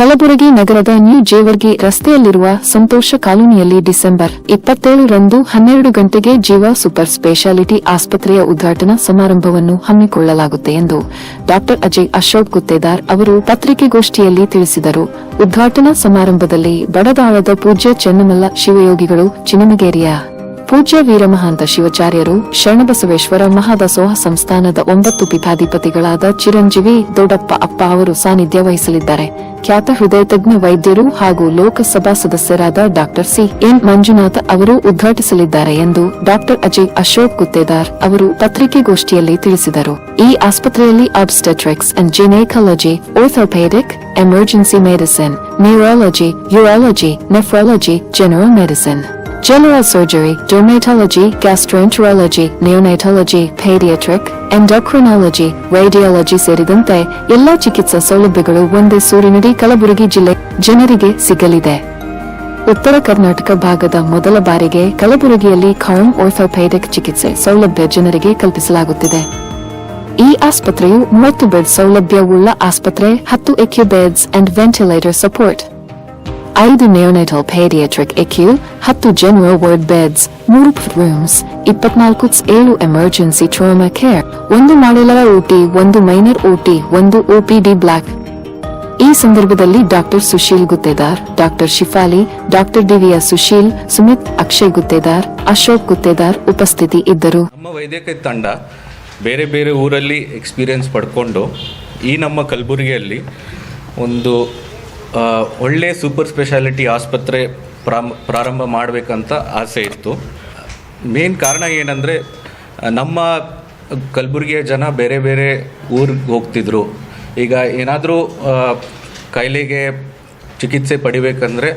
ಕಲಬುರಗಿ ನಗರದ ನ್ಯೂ ಜೇವರ್ಗಿ ರಸ್ತೆಯಲ್ಲಿರುವ ಸಂತೋಷ ಕಾಲೋನಿಯಲ್ಲಿ ಡಿಸೆಂಬರ್ ಇಪ್ಪತ್ತೇಳರಂದು ಹನ್ನೆರಡು ಗಂಟೆಗೆ ಜೀವ ಸೂಪರ್ ಸ್ಪೆಷಾಲಿಟಿ ಆಸ್ಪತ್ರೆಯ ಉದ್ಘಾಟನಾ ಸಮಾರಂಭವನ್ನು ಹಮ್ಮಿಕೊಳ್ಳಲಾಗುತ್ತೆ ಎಂದು ಡಾ ಅಜಯ್ ಅಶೋಕ್ ಗುತ್ತೇದಾರ್ ಅವರು ಪತ್ರಿಕೆಗೋಷ್ಠಿಯಲ್ಲಿ ತಿಳಿಸಿದರು. ಉದ್ಘಾಟನಾ ಸಮಾರಂಭದಲ್ಲಿ ಬಡದಾಳದ ಪೂಜ್ಯ ಚೆನ್ನಮಲ್ಲ ಶಿವಯೋಗಿಗಳು ಚಿನಮಗೇರಿಯ ಪೂಜ್ಯ ವೀರಮಹಾಂತ ಶಿವಾಚಾರ್ಯರು ಶರಣಬಸವೇಶ್ವರ ಮಹಾದಸೋಹ ಸಂಸ್ಥಾನದ ಒಂಬತ್ತು ಪೀಠಾಧಿಪತಿಗಳಾದ ಚಿರಂಜೀವಿ ದೊಡ್ಡಪ್ಪ ಅಪ್ಪ ಅವರು ಸಾನ್ನಿಧ್ಯ ವಹಿಸಲಿದ್ದಾರೆ. ಖ್ಯಾತ ಹೃದಯ ತಜ್ಞ ವೈದ್ಯರು ಹಾಗೂ ಲೋಕಸಭಾ ಸದಸ್ಯರಾದ ಡಾಕ್ಟರ್ ಸಿ. ಎನ್. ಮಂಜುನಾಥ ಅವರು ಉದ್ಘಾಟಿಸಲಿದ್ದಾರೆ ಎಂದು ಡಾಕ್ಟರ್ ಅಜಯ್ ಅಶೋಕ್ ಗುತ್ತೇದಾರ್ ಅವರು ಪತ್ರಿಕೆಗೋಷ್ಠಿಯಲ್ಲಿ ತಿಳಿಸಿದರು. ಈ ಆಸ್ಪತ್ರೆಯಲ್ಲಿ obstetrics and gynaecology orthopedic, emergency medicine neurology urology nephrology general medicine. General surgery, dermatology, gastroenterology, neonatology, pediatric, endocrinology, radiology ಸೇರಿದಂತೆ ಎಲ್ಲಾ ಚಿಕಿತ್ಸಾ ಸೌಲಭ್ಯಗಳು ಒಂದೇ ಸೂರಿನಡಿ ಕಲಬುರಗಿ ಜಿಲ್ಲೆ ಜನರಿಗೆ ಸಿಗಲಿದೆ. ಉತ್ತರ ಕರ್ನಾಟಕ ಭಾಗದ ಮೊದಲ ಬಾರಿಗೆ ಕಲಬುರಗಿಯಲ್ಲಿ ಖಾಮ್ ಆರ್ಥೋಪೇಡಿಕ್ ಚಿಕಿತ್ಸೆ ಸೌಲಭ್ಯ ಜನರಿಗೆ ಕಲ್ಪಿಸಲಾಗುತ್ತಿದೆ. ಈ ಆಸ್ಪತ್ರೆಯು ಮೂವತ್ತು ಬೆಡ್ ಸೌಲಭ್ಯವುಳ್ಳ ಆಸ್ಪತ್ರೆ ಹತ್ತು ICU beds and ventilator support ಐದು ನೇಯೋನೆಟಲ್ ಪೇಡಿಯಾಟ್ರಿಕ್ ಎಕ್ಯೂ ಹತ್ತು ಜನರಲ್ ವಾರ್ಡ್ ಬೆಡ್ಸ್ ಮೂರು ರೂಮ್ಸ್ ಇಪ್ಪತ್ನಾಲ್ಕು ಏಳು ಎಮರ್ಜೆನ್ಸಿ ಟ್ರೋಮಾ ಕೇರ್ ಒಂದು ಮಾಡೆಲರ ಓಟಿ ಒಂದು ಮೈನರ್ ಓಟಿ ಒಂದು ಓಪಿಡಿ ಬ್ಲಾಕ್ ಈ ಸಂದರ್ಭದಲ್ಲಿ doctor Sushil Guttedar doctor Shifali doctor Divya Sushil Sumit Akshay Guttedar Ashok Guttedar ಉಪಸ್ಥಿತಿ ಇದ್ದರು. ನಮ್ಮ ವೈದ್ಯಕೀಯ ತಂಡ ಬೇರೆ ಬೇರೆ ಊರಲ್ಲಿ ಎಕ್ಸ್ಪೀರಿಯನ್ಸ್ ಪಡ್ಕೊಂಡು ಈ ನಮ್ಮ ಕಲಬುರಗಿಯಲ್ಲಿ ಒಂದು ಒಳ್ಳೆ ಸೂಪರ್ ಸ್ಪೆಷಾಲಿಟಿ ಆಸ್ಪತ್ರೆ ಪ್ರಾರಂಭ ಮಾಡಬೇಕಂತ ಆಸೆ ಇತ್ತು. ಮೇನ್ ಕಾರಣ ಏನಂದರೆ, ನಮ್ಮ ಕಲಬುರಗಿಯ ಜನ ಬೇರೆ ಬೇರೆ ಊರಿಗೆ ಹೋಗ್ತಿದ್ರು. ಈಗ ಏನಾದರೂ ಕಾಯಿಲೆಗೆ ಚಿಕಿತ್ಸೆ ಪಡಿಬೇಕಂದ್ರೆ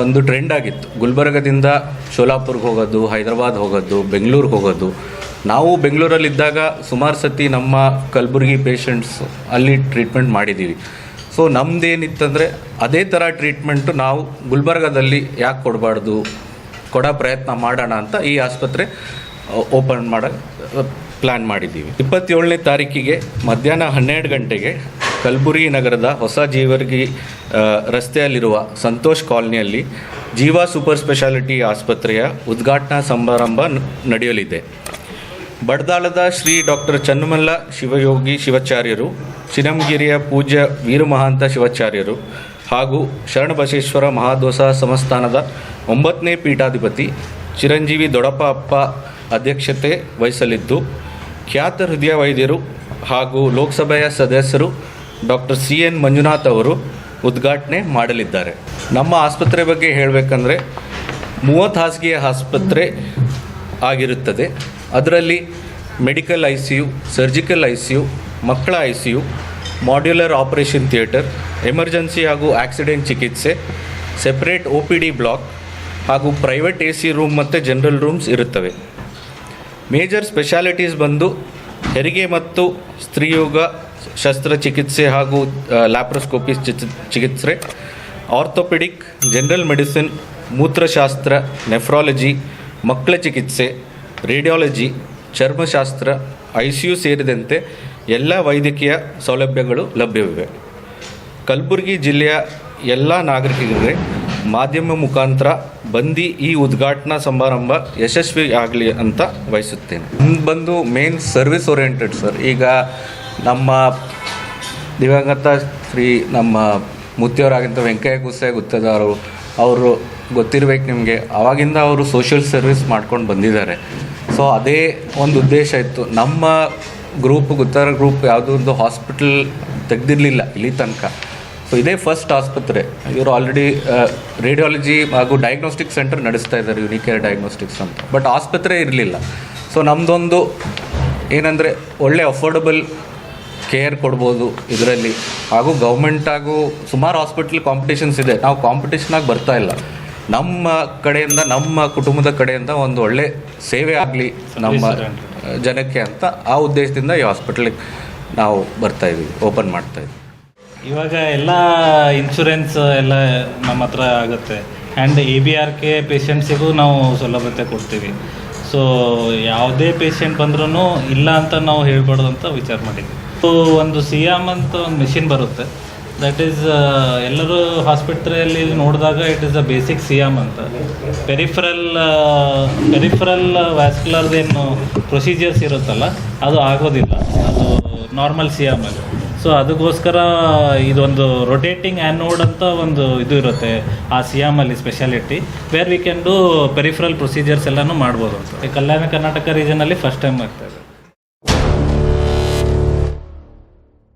ಒಂದು ಟ್ರೆಂಡ್ ಆಗಿತ್ತು. ಗುಲ್ಬರ್ಗದಿಂದ ಶೋಲಾಪುರ್ಗೆ ಹೋಗೋದು, ಹೈದರಾಬಾದ್ ಹೋಗೋದು ಬೆಂಗಳೂರಿಗೆ ಹೋಗೋದು. ನಾವು ಬೆಂಗಳೂರಲ್ಲಿದ್ದಾಗ ಸುಮಾರು ಸತಿ ನಮ್ಮ ಕಲಬುರಗಿ ಪೇಷಂಟ್ಸ್ ಅಲ್ಲಿ ಟ್ರೀಟ್ಮೆಂಟ್ ಮಾಡಿದ್ದೀವಿ ಸೊ ನಮ್ದೇನಿತ್ತಂದರೆ ಅದೇ ಥರ ಟ್ರೀಟ್ಮೆಂಟು ನಾವು ಗುಲ್ಬರ್ಗದಲ್ಲಿ ಯಾಕೆ ಕೊಡಬಾರ್ದು? ಕೊಡೋ ಪ್ರಯತ್ನ ಮಾಡೋಣ ಅಂತ ಈ ಆಸ್ಪತ್ರೆ ಓಪನ್ ಮಾಡೋ ಪ್ಲ್ಯಾನ್ ಮಾಡಿದ್ದೀವಿ. ಇಪ್ಪತ್ತೇಳನೇ ತಾರೀಕಿಗೆ ಮಧ್ಯಾಹ್ನ ಹನ್ನೆರಡು ಗಂಟೆಗೆ ಕಲ್ಬುರಿ ನಗರದ ಹೊಸ ಜೀವರ್ಗಿ ರಸ್ತೆಯಲ್ಲಿರುವ ಸಂತೋಷ್ ಕಾಲನಿಯಲ್ಲಿ ಜೀವ ಸೂಪರ್ ಸ್ಪೆಷಾಲಿಟಿ ಆಸ್ಪತ್ರೆಯ ಉದ್ಘಾಟನಾ ಸಮಾರಂಭ ನಡೆಯಲಿದೆ. ಬಡ್ದಾಳದ ಶ್ರೀ ಡಾಕ್ಟರ್ ಚನ್ನಮಲ್ಲ ಶಿವಯೋಗಿ ಶಿವಾಚಾರ್ಯರು ಚಿನಂಗಿರಿಯ ಪೂಜ್ಯ ವೀರಮಹಾಂತ ಶಿವಾಚಾರ್ಯರು ಹಾಗೂ ಶರಣಬಸವೇಶ್ವರ ಮಹಾದೋಸ ಸಂಸ್ಥಾನದ ಒಂಬತ್ತನೇ ಪೀಠಾಧಿಪತಿ ಚಿರಂಜೀವಿ ದೊಡಪ್ಪ ಅಪ್ಪ ಅಧ್ಯಕ್ಷತೆ ವಹಿಸಲಿದ್ದು, ಖ್ಯಾತ ಹೃದಯ ವೈದ್ಯರು ಹಾಗೂ ಲೋಕಸಭೆಯ ಸದಸ್ಯರು ಡಾಕ್ಟರ್ ಸಿ ಎನ್ ಮಂಜುನಾಥ್ ಅವರು ಉದ್ಘಾಟನೆ ಮಾಡಲಿದ್ದಾರೆ. ನಮ್ಮ ಆಸ್ಪತ್ರೆ ಬಗ್ಗೆ ಹೇಳಬೇಕಂದ್ರೆ ಮೂವತ್ತು ಹಾಸಿಗೆಯ ಆಸ್ಪತ್ರೆ ಆಗಿರುತ್ತದೆ. ಅದರಲ್ಲಿ medical I C U surgical I C U ಮಕ್ಕಳ I C U modular operation theatre, emergency ಹಾಗೂ ಆಕ್ಸಿಡೆಂಟ್ ಚಿಕಿತ್ಸೆ, separate O P D block ಹಾಗೂ ಪ್ರೈವೇಟ್ ಎ ಸಿ ರೂಮ್ ಮತ್ತು ಜನರಲ್ ರೂಮ್ಸ್ ಇರುತ್ತವೆ. ಮೇಜರ್ ಸ್ಪೆಷಾಲಿಟೀಸ್ ಬಂದು ಹೆರಿಗೆ ಮತ್ತು ಸ್ತ್ರೀಯೋಗ ಶಸ್ತ್ರಚಿಕಿತ್ಸೆ ಹಾಗೂ ಲ್ಯಾಪ್ರೋಸ್ಕೋಪಿ ಚಿಕಿತ್ಸೆ, ಆರ್ಥೋಪೆಡಿಕ್, ಜನರಲ್ ಮೆಡಿಸಿನ್, ಮೂತ್ರಶಾಸ್ತ್ರ, ನೆಫ್ರಾಲಜಿ, ಮಕ್ಕಳ ಚಿಕಿತ್ಸೆ ರೇಡಿಯಾಲಜಿ, ಚರ್ಮಶಾಸ್ತ್ರ, ಐ ಸಿ ಯು ಸೇರಿದಂತೆ ಎಲ್ಲ ವೈದ್ಯಕೀಯ ಸೌಲಭ್ಯಗಳು ಲಭ್ಯವಿವೆ. ಕಲಬುರಗಿ ಜಿಲ್ಲೆಯ ಎಲ್ಲ ನಾಗರಿಕರಿಗೆ ಮಾಧ್ಯಮ ಮುಖಾಂತರ ಬಂದು ಈ ಉದ್ಘಾಟನಾ ಸಮಾರಂಭ ಯಶಸ್ವಿ ಆಗಲಿ ಅಂತ ಬಯಸುತ್ತೇನೆ. ಬಂದು ಮೇನ್ ಸರ್ವಿಸ್ ಓರಿಯೆಂಟೆಡ್ ಸರ್ ಈಗ ನಮ್ಮ ದಿವಂಗತ ಶ್ರೀ ನಮ್ಮ ಮುತ್ತಿಯವರಾಗಿಂತ ವೆಂಕಯ್ಯ ಗುಸ್ಸೆ ಗುತ್ತದವರು ಅವರು ಗೊತ್ತಿರಬೇಕು ನಿಮಗೆ. ಆವಾಗಿಂದ ಅವರು ಸೋಷಿಯಲ್ ಸರ್ವಿಸ್ ಮಾಡ್ಕೊಂಡು ಬಂದಿದ್ದಾರೆ. ಸೊ ಅದೇ ಒಂದು ಉದ್ದೇಶ ಇತ್ತು. ನಮ್ಮ ಗ್ರೂಪ್ ಗುತ್ತಾರ ಗ್ರೂಪ್ ಯಾವುದೋ ಒಂದು ಹಾಸ್ಪಿಟಲ್ ತೆಗೆದಿರಲಿಲ್ಲ ಇಲ್ಲಿ ತನಕ. ಸೊ ಇದೇ ಫಸ್ಟ್ ಆಸ್ಪತ್ರೆ. ಇವರು ಆಲ್ರೆಡಿ ರೇಡಿಯಾಲಜಿ ಹಾಗೂ ಡಯಾಗ್ನೋಸ್ಟಿಕ್ ಸೆಂಟರ್ ನಡೆಸ್ತಾ ಇದ್ದಾರೆ ಯುನಿಕೇರ್ ಡಯಾಗ್ನೋಸ್ಟಿಕ್ಸ್ ಅಂತ. ಬಟ್ ಆಸ್ಪತ್ರೆ ಇರಲಿಲ್ಲ. ಸೊ ನಮ್ಮದೊಂದು ಏನಂದರೆ ಒಳ್ಳೆ ಅಫೋರ್ಡಬಲ್ ಕೇರ್ ಕೊಡ್ಬೋದು ಇದರಲ್ಲಿ. ಹಾಗೂ ಗೌರ್ಮೆಂಟ್ ಹಾಗೂ ಸುಮಾರು ಹಾಸ್ಪಿಟ್ಲ್ ಕಾಂಪಿಟೇಷನ್ಸ್ ಇದೆ. ನಾವು ಕಾಂಪಿಟೇಷನಾಗಿ ಬರ್ತಾ ಇಲ್ಲ. ನಮ್ಮ ಕಡೆಯಿಂದ ನಮ್ಮ ಕುಟುಂಬದ ಕಡೆಯಿಂದ ಒಂದು ಒಳ್ಳೆ ಸೇವೆ ಆಗಲಿ ನಮ್ಮ ಜನಕ್ಕೆ ಅಂತ ಆ ಉದ್ದೇಶದಿಂದ ಈ ಹಾಸ್ಪಿಟ್ಲಿಗೆ ನಾವು ಬರ್ತಾ ಇದ್ದೀವಿ ಓಪನ್ ಮಾಡ್ತಾ ಇದ್ದೀವಿ ಇವಾಗ ಎಲ್ಲ ಇನ್ಶೂರೆನ್ಸ್ ಎಲ್ಲ ನಮ್ಮ ಹತ್ರ ಆಗುತ್ತೆ. And A B R K ಪೇಷಂಟ್ಸಿಗೂ ನಾವು ಸೌಲಭ್ಯತೆ ಕೊಡ್ತೀವಿ. ಸೊ ಯಾವುದೇ ಪೇಷಂಟ್ ಬಂದ್ರೂ ಇಲ್ಲ ಅಂತ ನಾವು ಹೇಳ್ಬಾರ್ದು ಅಂತ ವಿಚಾರ ಮಾಡಿದ್ವಿ. ಸೊ ಒಂದು ಸಿ ಎಂ ಅಂತ ಒಂದು ಮೆಷಿನ್ ಬರುತ್ತೆ. ದಟ್ ಈಸ್ ಎಲ್ಲರೂ ಹಾಸ್ಪಿಟ್ಲಲ್ಲಿ ನೋಡಿದಾಗ it is a basic C M ಅಂತ. ಪೆರಿಫರಲ್ ಪೆರಿಫರಲ್ ವ್ಯಾಸ್ಕ್ಯುಲರ್ದೇನು ಪ್ರೊಸೀಜರ್ಸ್ ಇರುತ್ತಲ್ಲ, ಅದು ಆಗೋದಿಲ್ಲ. ಅದು ನಾರ್ಮಲ್ ಸಿ ಎಂ ಅಲ್ಲಿ ಸೊ ಅದಕ್ಕೋಸ್ಕರ ಇದೊಂದು ರೊಟೇಟಿಂಗ್ ಆ್ಯನೋಡ್ ಅಂತ ಒಂದು ಇದು ಇರುತ್ತೆ ಆ C ಎಮಲ್ಲಿ speciality where we can do peripheral procedures ಎಲ್ಲನೂ ಮಾಡ್ಬೋದು ಅಂತ. ಕಲ್ಯಾಣ ಕರ್ನಾಟಕ ರೀಜನಲ್ಲಿ ಫಸ್ಟ್ ಟೈಮ್ ಆಗ್ತದೆ